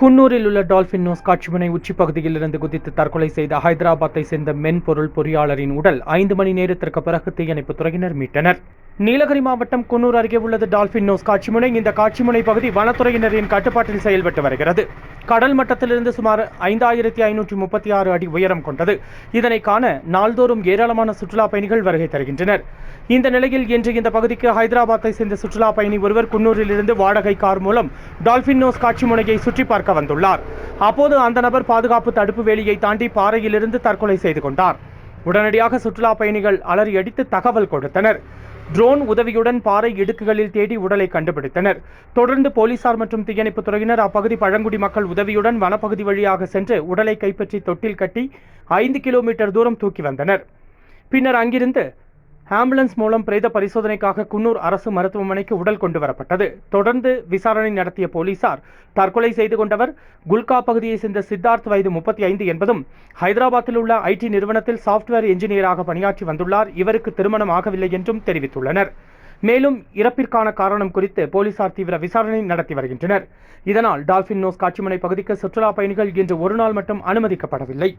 குன்னூரில் உள்ள dolphin nose காட்சிமுனை உச்சிப்பகுதியில் இருந்து குதித்து தற்கொலை செய்த ஹைதராபாத்தை சேர்ந்த மென்பொருள் பொறியாளரின் உடல் ஐந்து மணி நேரத்திற்கு பிறகு தீயணைப்புத் துறையினர் மீட்டனர். நீலகிரி மாவட்டம் குன்னூர் அருகே உள்ளது டால்பின் நோஸ் காட்சிமுனை இந்த காட்சிமுனை பகுதி வனத்துறையினரின் கட்டுப்பாட்டில் செயல்பட்டு வருகிறது. கடல் மட்டத்திலிருந்து சுமார் ஐந்தாயிரத்தி ஐநூற்றி முப்பத்தி ஆறு அடி உயரம் கொண்டது. இதனை காண நாள்தோறும் ஏராளமான சுற்றுலா பயணிகள் வருகை தருகின்றனர். இந்த நிலையில் இன்று இந்த பகுதிக்கு ஹைதராபாத்தை சேர்ந்த சுற்றுலா பயணி ஒருவர் குன்னூரிலிருந்து வாடகை கார் மூலம் டால்பின் நோஸ் காட்சி முனையை சுற்றி பார்க்க வந்துள்ளார். அப்போது அந்த நபர் பாதுகாப்பு தடுப்பு வேலியை தாண்டி பாறையிலிருந்து தற்கொலை செய்து கொண்டார். உடனடியாக சுற்றுலா பயணிகள் அலறி அடித்து தகவல் கொடுத்தனர். ட்ரோன் உதவியுடன் பாறை இடுக்குகளில் தேடி உடலை கண்டுபிடித்தனர். தொடர்ந்து போலீசார் மற்றும் தீயணைப்புத் துறையினர் அப்பகுதி பழங்குடி மக்கள் உதவியுடன் வனப்பகுதி வழியாக சென்று உடலை கைப்பற்றி தொட்டில் கட்டி ஐந்து கிலோமீட்டர் தூரம் தூக்கி வந்தனர். பின்னர் அங்கிருந்து ஆம்புலன்ஸ் மூலம் பிரேத பரிசோதனைக்காக குன்னூர் அரசு மருத்துவமனைக்கு உடல் கொண்டு வரப்பட்டது. தொடர்ந்து விசாரணை நடத்திய போலீசார் தற்கொலை செய்து கொண்டவர் குல்கா பகுதியைச் சேர்ந்த சித்தார்த் வயது முப்பத்தி ஐந்து என்பதும் ஹைதராபாத்தில் உள்ள ஐடி நிறுவனத்தில் சாஃப்ட்வேர் என்ஜினியராக பணியாற்றி வந்துள்ளார். இவருக்கு திருமணம் ஆகவில்லை என்றும் தெரிவித்துள்ளனர். மேலும் இறப்பிற்கான காரணம் குறித்து போலீசார் தீவிர விசாரணை நடத்தி வருகின்றனர். இதனால் டால்பின் நோஸ் காட்சிமனை பகுதிக்கு சுற்றுலா பயணிகள் இன்று ஒரு நாள் மட்டும் அனுமதிக்கப்படவில்லை.